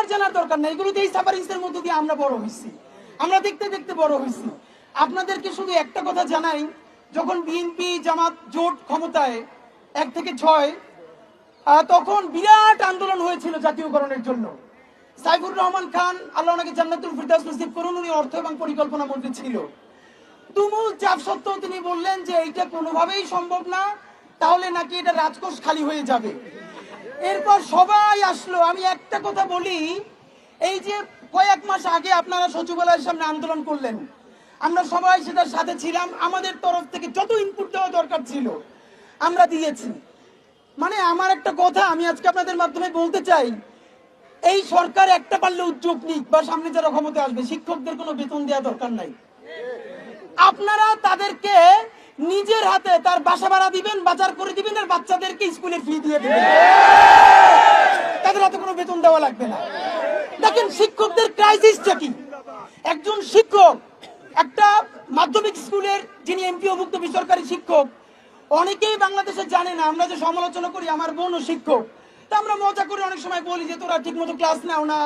আমার জানার দরকার নাই। এগুলো এই সাফারিংসের মধ্য দিয়ে আমরা বড় হয়েছি। আমরা দেখতে দেখতে বড় হয়েছি। আপনাদেরকে শুধু একটা কথা জানাই, যখন বিএনপি জামাত জোট ক্ষমতায় এক থেকে ছয় তখন বিরাট আন্দোলন হয়েছিল জাতীয়করণের জন্য। সাইফুর রহমান খান, আল্লাহ ওনাকে জান্নাতুল ফিরদাউস নসিব করুন, উনি অর্থ এবং পরিকল্পনা মন্ত্রী ছিল। তুমুল চাপ সত্ত্বেও তিনি বললেন যে এইটা কোনোভাবেই সম্ভব না, তাহলে নাকি এটা রাজকোষ খালি হয়ে যাবে। এরপর সবাই আসলো। আমি একটা কথা বলি, এই যে কয়েক মাস আগে আপনারা সচিবালয়ের সামনে আন্দোলন করলেন, আমরা সবাই সেটার সাথে ছিলাম, আমাদের তরফ থেকে যত ইনপুট দেওয়া দরকার ছিল, আমরা দিয়েছি। মানে আমার একটা কথা, আমি আজকে আপনাদের মাধ্যমে বলতে চাই, এই সরকার একটা পারলে উদ্যোগ নিক বা সামনে যারা ক্ষমতা আসবে, শিক্ষকদের কোনো বেতন দেওয়া দরকার নাই। আপনারা তাদেরকে নিজের হাতে তার বাসা ভাড়া দিবেন, বাজার করে দিবেন আর বাচ্চাদেরকে স্কুলের ফি দিয়ে দিবেন। তাদের হাতে কোনো বেতন দেওয়া লাগবে না। দেখেন শিক্ষকদের ক্রাইসিসটা কি? একজন শিক্ষক, একটা মাধ্যমিক স্কুলের যিনি এমপিওভুক্ত বেসরকারি শিক্ষক, অনেকেই বাংলাদেশে জানে না, আমরা যে সমালোচনা করি, আমার বোনও শিক্ষক। তা আমরা মজা করে অনেক সময় বলি যে, তোরা ঠিক মতো ক্লাস নাও না,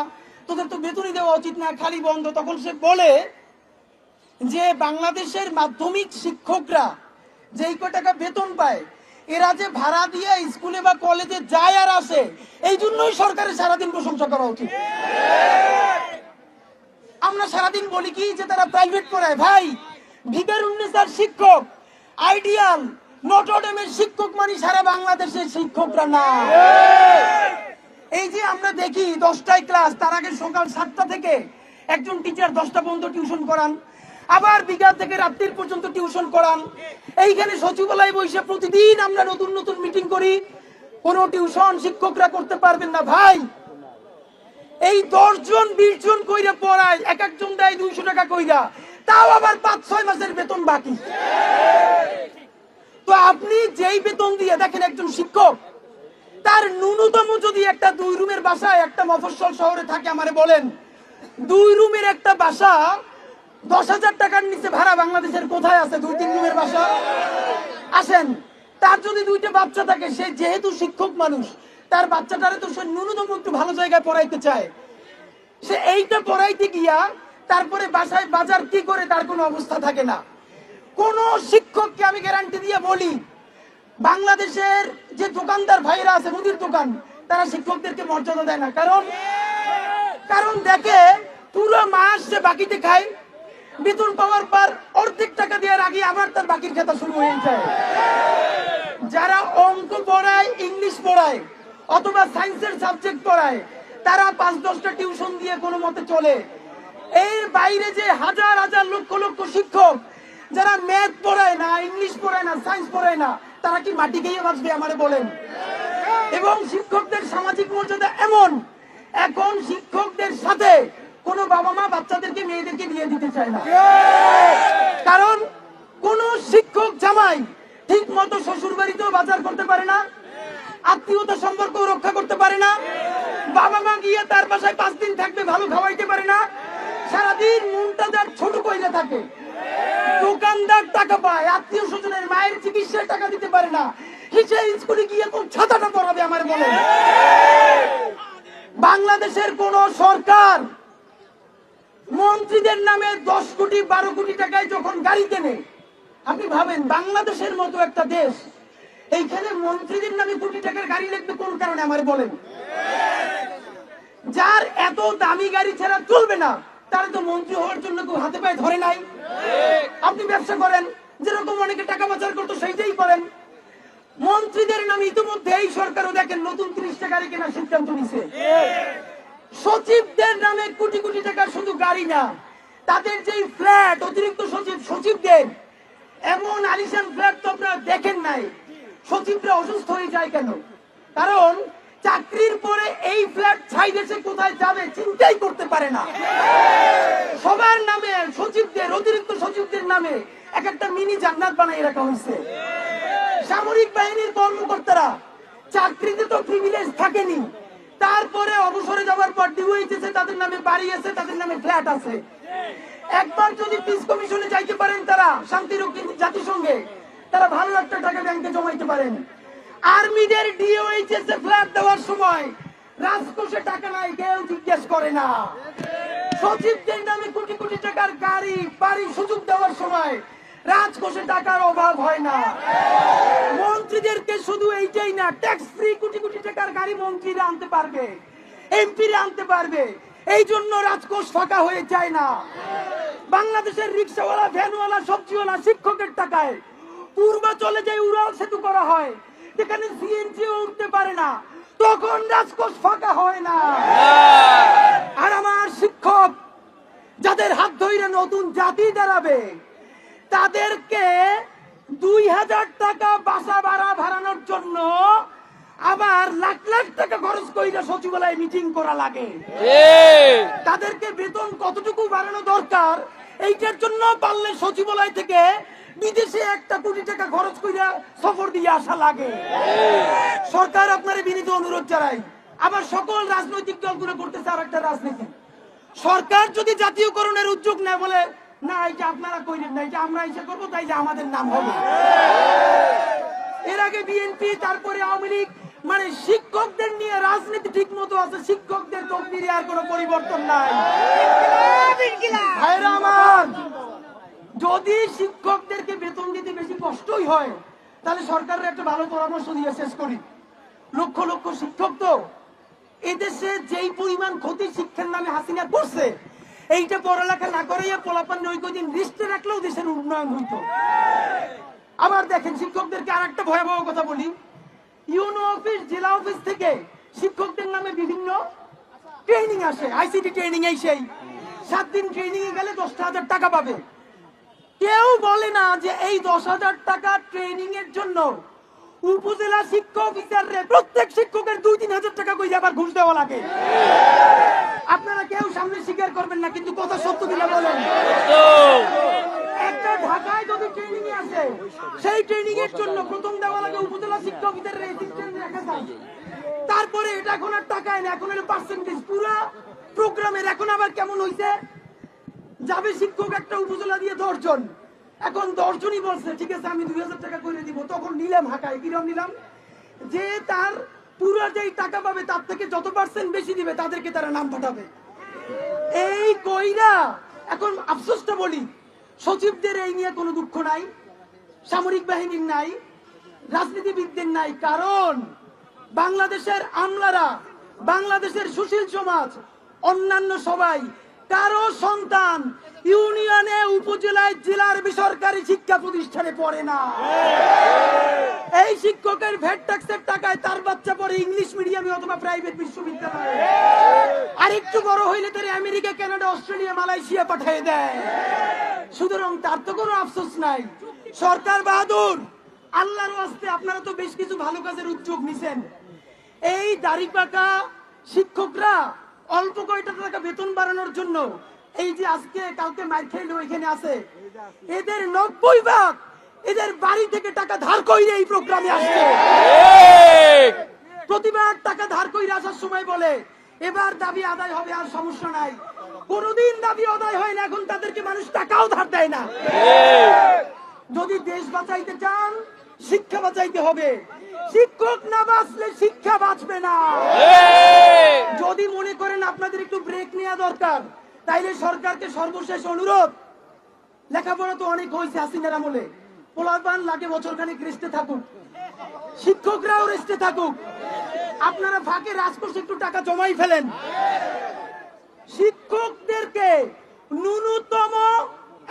তোদের তো বেতনই দেওয়া উচিত না, খালি বন্ধ। তখন সে বলে যে, বাংলাদেশের মাধ্যমিক শিক্ষকরা যেই কয় টাকা বেতন পায় এরা যে ভাড়া দিয়ে স্কুলে বা কলেজে যায় আর আসে, এই জন্যই সরকারের সারাদিন প্রশংসা করা উচিত। আমরা সারাদিন বলি কি যে তারা প্রাইভেট পড়ায়। ভাই ভিকার উন্নেসার শিক্ষক আইডিয়াল নটরডেমের শিক্ষক মানে সারা বাংলাদেশের শিক্ষকরা না। এই যে আমরা দেখি, দশটায় ক্লাস তার আগে সকাল সাতটা থেকে একজন টিচার দশটা পর্যন্ত টিউশন করান। আবার বিকাল থেকে রাত্রির পর্যন্ত টিউশন করান। এইখানে সচিবালয় বসে প্রতিদিন আমরা নতুন নতুন মিটিং করি। কোনো টিউশন শিক্ষকরা করতে পারবেন না, ভাই। এই দশ জন বিশ জন কইরা পড়ায়, এক একজন দেয় দুইশো টাকা কইরা। তাও আবার পাঁচ, ছয় মাসের বেতন বাকি। তো আপনি যেই বেতন দিয়ে দেখেন একজন শিক্ষক, তার ন্যূনতম যদি একটা দুই রুমের বাসায় একটা মফস্বল শহরে থাকে আমারে বলেন, দুই রুমের একটা বাসা দশ হাজার টাকার নিচে ভাড়া বাংলাদেশের কোথায় আছে? দুই তিন রুমের বাসা? আসেন, তার যদি দুইটা বাচ্চা থাকে, সে যেহেতু শিক্ষক মানুষ, তার বাচ্চাটারে তো সে ন্যূনতম একটু ভালো জায়গায় পড়াইতে চায়। সে এইটা পড়াইতে গিয়া তারপরে বাসায় বাজার কি করে, তার কোনো অবস্থা থাকে না। কোন শিক্ষককে আমি গ্যারান্টি দিয়ে বলি, বাংলাদেশের যে দোকানদার ভাইরা আছে, মুদির দোকান, তারা শিক্ষকদেরকে মর্যাদা দেয় না। কারণ কারণ দেখে পুরো মাস সে বাকিতে খায় বেতন পাওয়ার পর অর্ধেক টাকা দেওয়ার আগে আবার তার বাকির খেতা শুরু হয়ে যায় যারা অঙ্ক পড়ায়, ইংলিশ পড়ায়, অথবা সায়েন্সের সাবজেক্ট পড়ায়, তারা পাঁচ দশটা টিউশন দিয়ে কোনো মতে চলে। এর বাইরে যে হাজার হাজার লক্ষ লক্ষ শিক্ষক, যারা ম্যাথ পড়ায় না, ইংলিশ পড়ায় না, সায়েন্স পড়ায় না, তারা কি মাটি খেয়ে বাঁচবে আমারে বলেন? এবং শিক্ষকদের সামাজিক মর্যাদা এমন, এখন শিক্ষকদের সাথে কোনো বাবা মা বাচ্চাদেরকে মেয়েদেরকে বিয়ে দিতে চায় না। কারণ কোন শিক্ষক জামাই ঠিক মতো শ্বশুর বাড়িতেও বাজার করতে পারে না আত্মীয়তা সম্পর্ক রক্ষা করতে পারে না, বাবা মা গিয়ে তার বাসায় পাঁচ দিন থাকবে, ভালো খাওয়াইতে পারে না, সারাদিন মনটা যার ছোট কইলে থাকে। দোকানদার টাকা পায় আত্মীয় স্বজনের মায়ের চিকিৎসার টাকা দিতে পারে না। হিসেবে স্কুলে গিয়ে কোন ছাতাটা পড়াবে আমার বলেন বাংলাদেশের কোন সরকার মন্ত্রীদের নামে দশ কোটি, বারো কোটি টাকায় যখন গাড়ি কেনে, আপনি ভাবেন বাংলাদেশের মতো একটা দেশ, এইখানে মন্ত্রীদের নামে কোটি টাকার গাড়ি লাগবে কোন কারণে আমার বলেন? যার এত দামি গাড়ি ছাড়া চলবে না, তার তো মন্ত্রী হওয়ার জন্য কেউ হাতে পায়ে ধরে নাই। আপনি ব্যবসা করেন, যেরকম অনেকে টাকা পাচার করতো সেইটাই করেন। মন্ত্রীদের নামে ইতিমধ্যে এই সরকারও দেখেন নতুন ত্রিশটা গাড়ি কেনার সিদ্ধান্ত নিছে। সচিবদের নামে কোটি কোটি টাকা শুধু গাড়ি না, তাদের যেই ফ্ল্যাট অতিরিক্ত সচিব, সচিবদের, এমন আলিশান ফ্ল্যাট তো আপনারা দেখেন নাই। সচিবরা অসুস্থ হয়ে যায় কেন? কারণ চাকরির পরে এই ফ্ল্যাট ছাই দেশে কোথায় যাবে চিন্তাই করতে পারে না। সবার নামে সচিবদের, অতিরিক্ত সচিবদের নামে এক একটা মিনি জান্নাত বানিয়ে রাখা হয়েছে। সামরিক বাহিনীর কর্মকর্তারা চাকরিতে তো প্রিভিলেজ থাকেনি। তারপরে অবসরে যাওয়ার পর ডিওএইচএস তাদের নামে বাড়ি আছে, তাদের নামে ফ্ল্যাট আছে। একবার যদি পিস কমিশনে যাইতে পারেন তারা, শান্তিরক্ষী জাতিসংঘে, তারা ভালো একটা টাকা ব্যাংকে জমাইতে পারেন। আর্মিদের ডিওএইচএস এ ফ্ল্যাট দেওয়ার সময় রাজকোষে টাকা নাই, কেউ জিজ্ঞেস করে না। সচিবদের নামে কোটি কোটি টাকার গাড়ি, বাড়ি সুযোগ দেওয়ার সময় রাজকোষে টাকার অভাব হয় না। মন্ত্রীদেরকে শুধু এইটাই না ট্যাক্স ফ্রি কোটি কোটি টাকার গাড়ি মন্ত্রীরা আনতে পারবে, এমপিরা আনতে পারবে। এই জন্য রাজকোষ ফাঁকা হয়ে যায় না। বাংলাদেশের রিক্সাওয়ালা, ভ্যানওয়ালা, সবজিওয়ালা, শিক্ষকের টাকায় পূর্বাচলে যে উড়াল সেতু করা হয়, যেখানে সিএনজি উঠতে পারে না, তখন রাজকোষ ফাঁকা হয় না। আর আমার শিক্ষক, যাদের হাত ধরে নতুন জাতি দাঁড়াবে তাদেরকে দুই হাজার টাকা বাসা ভাড়া ভাড়ানোর জন্য আবার লাখ লাখ টাকা খরচ কইরা সচিবালয়ে মিটিং করা লাগে। তাদেরকে বেতন কতটুকু বাড়ানো দরকার এইটার জন্য পারলে সচিবালয় থেকে বিদেশে একটা কোটি টাকা খরচ কইরা সফর দিয়ে আসা লাগে। সরকার আপনার বিনীত অনুরোধ জানাই আবার সকল রাজনৈতিক দলগুলো করতেছে আর একটা রাজনীতি। সরকার যদি জাতীয়করণের উদ্যোগ নেয় বলে না এটা আপনারা কইলেন না এটা আমরা এসে করব, তাই যে আমাদের নাম হবে। এর আগে বিএনপি তারপরে আওয়ামী লীগ মানে শিক্ষকদের নিয়ে রাজনীতি ঠিক মতো আছে, শিক্ষকদের তকদিরে আর কোনো পরিবর্তন নাই। ভাইরা যদি শিক্ষকদেরকে বেতন দিতে বেশি কষ্টই হয়, তাহলে সরকারের একটা ভালো পরামর্শ দিয়ে শেষ করি। লক্ষ লক্ষ শিক্ষক তো, এদেশে যেই পরিমাণ ক্ষতি শিক্ষার নামে হাসিনা করছে এইটা পড়ালেখা না করাইয়া পোলাপান নৈকদিন লিস্টে রাখলেও দেশের উন্নয়ন হইতো। আবার দেখেন শিক্ষকদেরকে আর একটা ভয়াবহ কথা বলি। ইউনো অফিস, জেলা অফিস থেকে শিক্ষকদের নামে বিভিন্ন ট্রেনিং আসে। আইসিটি ট্রেনিং এই সেই। সাত দিন ট্রেনিং এ গেলে দশটা হাজার টাকা পাবে। কেউ বলে না যে এই দশ হাজার টাকা ট্রেনিং এর জন্য উপজেলা শিক্ষক প্রত্যেক শিক্ষকের দুই তিন হাজার টাকা করে আবার ঘুষ দেওয়া লাগে। স্বীকার করবেন না কিন্তু কথা সত্য কিনা বলেন? একটা ঢাকায় যদি ট্রেনিং এ সেই ট্রেনিং এর জন্য প্রথম দেওয়া লাগে উপজেলা শিক্ষা রেজিস্ট্রেশন রাখা তারপরে এটা এখন আর টাকায় না এখন হলো পার্সেন্টেজ পুরা প্রোগ্রামের এখন আবার কেমন হইছে? যাবে শিক্ষক একটা উপজেলা দিয়ে দশজন। এখন দশজনই বলছে ঠিক আছে আমি দুই হাজার টাকা করে দিব। তখন নিলাম হাঁকায় কিরম নিলাম? যে তার পুরো যেই টাকা পাবে তার থেকে যত পার্সেন্ট বেশি দিবে তাদেরকে তারা নাম পাঠাবে। এই কইরা, এখন আফসোসটা বলি, সচিবদের এই নিয়ে কোনো দুঃখ নাই, সামরিক বাহিনীর নাই, রাজনীতিবিদদের নাই, কারণ বাংলাদেশের আমলারা, বাংলাদেশের সুশীল সমাজ, অন্যান্য সবাই, কারও সন্তান ইউনিয়নে, উপজেলায়, জেলার বেসরকারি শিক্ষা প্রতিষ্ঠানে পড়ে না। এই শিক্ষকের ভ্যাট ট্যাক্সের টাকায় তার বাচ্চা পড়ে ইংলিশ মিডিয়ামে অথবা প্রাইভেট বিশ্ববিদ্যালয়ে। আর একটু বড় হইলে তারা আমেরিকা, কানাডা, অস্ট্রেলিয়া, মালয়েশিয়া পাঠিয়ে দেয়। সুতরাং তার তো কোনো আফসোস নাই। সরকার বাহাদুর, আল্লাহর আস্তে আপনারা তো বেশ কিছু ভালো কাজের উদ্যোগ নিছেন। এই দাড়ি পাকা শিক্ষকরা অল্প কয়টা টাকা বেতন বাড়ানোর জন্য এই যে আজকে কালকে মার খেলো এখানে আছে, এদের নব্বই ভাগ এদের বাড়ি থেকে টাকা ধার কইরে এই প্রোগ্রামে আসছে। প্রতিবার টাকা ধার কইরে আসার সময় বলে এবার দাবি আদায় হবে আর সমস্যা নাই। কোনদিন দাবি আদায় হয় না এখন তাদেরকে মানুষ টাকাও ধার দেয় না। যদি দেশ বাঁচাইতে চান শিক্ষা বাঁচাইতে হবে। শিক্ষক না বাঁচলে শিক্ষা বাঁচবে না। যদি মনে করেন আপনাদের একটু ব্রেক নেওয়া দরকার তাইলে সরকারকে সর্বশেষ অনুরোধ লেখাপড়া তো অনেক হয়েছে হাসিনার আমলে। পোলাপান লাগে বছর খানিক রেস্টে থাকুক শিক্ষকরাও রেস্টে থাকুক আপনারা ফাঁকে রাজকোষে একটু টাকা জমাই ফেলেন। শিক্ষকদেরকে ন্যূনতম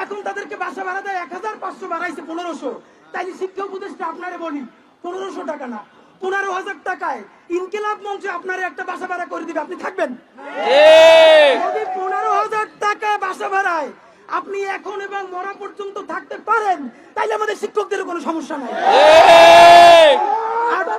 এখন তাদেরকে বাসা ভাড়া দেয় এক হাজার পাঁচশো বাড়াইছে পনেরোশো। তাই শিক্ষা উপদেশটা আপনারে বলি পনেরোশো টাকা না পনেরো হাজার টাকায় ইনকিলাব মঞ্চে আপনারা একটা বাসা ভাড়া করে দিবে আপনি থাকবেন? যদি পনেরো হাজার টাকা বাসা ভাড়ায় আপনি এখন এবং মরা পর্যন্ত থাকতে পারেন তাইলে আমাদের শিক্ষকদের কোনো সমস্যা নাই আর-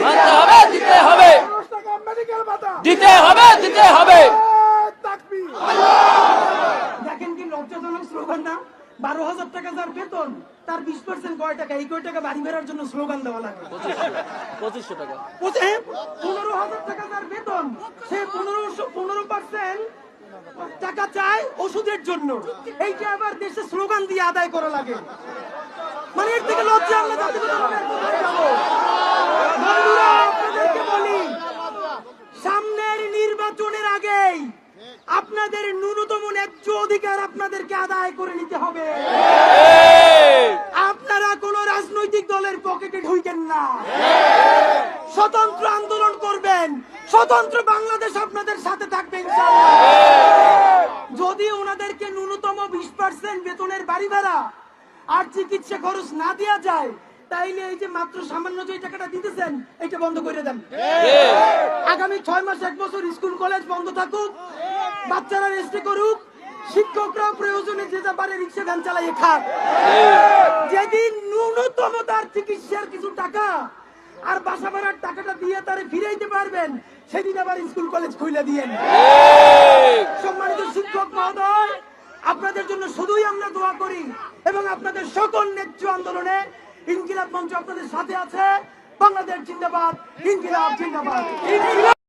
মানতে হবে দিতে হবে দিতে হবে দিতে হবে দেখেন কি লজ্জাজনক স্লোগান না বারো হাজার টাকা যার বেতন তার বিশ পার্সেন্ট কয় টাকা এই কয় টাকা বাড়ি বেরার জন্য স্লোগান দেওয়া লাগে পঁচিশশো টাকা। বুঝে পনেরো হাজার টাকা যার বেতন সে পনেরোশো পনেরো পার্সেন্ট টাকা চায় ওষুধের জন্য। এইটা আবার দেশে স্লোগান দিয়ে আদায় করা লাগে। মানে এর থেকে লজ্জা আমরা জাতিগতভাবে আর কোথায় যাব? বন্ধুরা, আপনাদেরকে বলি সামনের নির্বাচনের আগেই আপনাদের ন্যূনতম ন্যায্য অধিকার আপনাদেরকে আদায় করে নিতে হবে আপনারা কোন রাজনৈতিক দলের পকেটে ঢুকেন না স্বতন্ত্র আন্দোলন করবেন স্বতন্ত্র বাংলাদেশ আপনাদের সাথে থাকবে ইনশাআল্লাহ। যদি ওনাদেরকে ন্যূনতম বিশ পার্সেন্ট ভাড়া আর চিকিৎসা খরচ না দেওয়া যায় তাইলে এই যে মাত্র সামান্য যে টাকাটা দিতেছেন এটা বন্ধ করে দেন। আগামী ছয় মাস এক বছর স্কুল কলেজ বন্ধ থাকুক বাচ্চারা রেস্টে করুক শিক্ষকরা প্রয়োজনে যে যা পারে রিক্সা ভ্যান চালাইয়ে খাক। যেদিন ন্যূনতম তার চিকিৎসার কিছু টাকা আর বাসা ভাড়ার টাকাটা দিয়ে তারে ফিরাইতে পারবেন সেদিন আবার স্কুল কলেজ খুলে দিয়েন। সম্মানিত শিক্ষক মহোদয় আপনাদের জন্য শুধুই আমরা দোয়া করি এবং আপনাদের সকল নেত্র আন্দোলনে ইনকিলাব মঞ্চ আপনাদের সাথে আছে। বাংলাদেশ জিন্দাবাদ, ইনকিলাব জিন্দাবাদ।